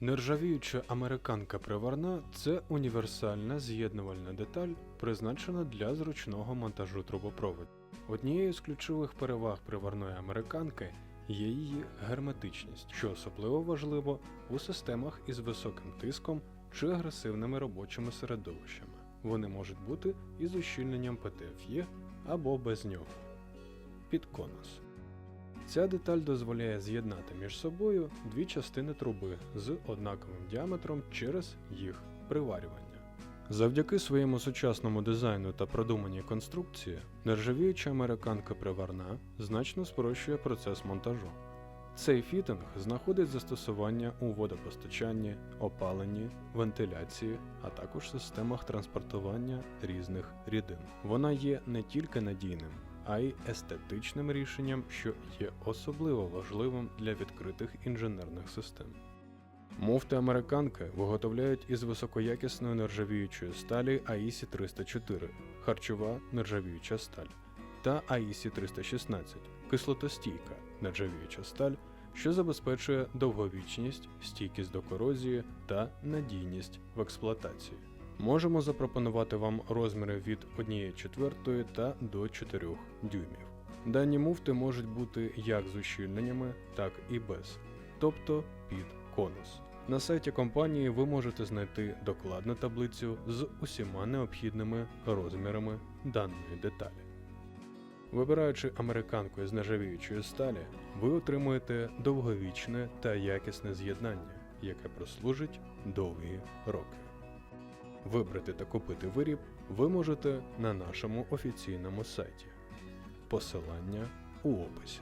Нержавіюча американка приварна це універсальна з'єднувальна деталь, призначена для зручного монтажу трубопроводу. Однією з ключових переваг приварної американки є її герметичність, що особливо важливо у системах із високим тиском чи агресивними робочими середовищами. Вони можуть бути із ущільненням ПТФЄ або без нього. Під конус. Ця деталь дозволяє з'єднати між собою дві частини труби з однаковим діаметром через їх приварювання. Завдяки своєму сучасному дизайну та продуманій конструкції, нержавіюча американка приварна значно спрощує процес монтажу. Цей фітинг знаходить застосування у водопостачанні, опаленні, вентиляції, а також системах транспортування різних рідин. Вона є не тільки надійним, а й естетичним рішенням, що є особливо важливим для відкритих інженерних систем. Муфти американки виготовляють із високоякісної нержавіючої сталі AISI 304, харчова нержавіюча сталь, та AISI 316, кислотостійка нержавіюча сталь, що забезпечує довговічність, стійкість до корозії та надійність в експлуатації. Можемо запропонувати вам розміри від 1,4 та до 4 дюймів. Дані муфти можуть бути як з ущільненнями, так і без, тобто під конус. На сайті компанії ви можете знайти докладну таблицю з усіма необхідними розмірами даної деталі. Вибираючи американку із нержавіючої сталі, ви отримуєте довговічне та якісне з'єднання, яке прослужить довгі роки. Вибрати та купити виріб ви можете на нашому офіційному сайті. Посилання у описі.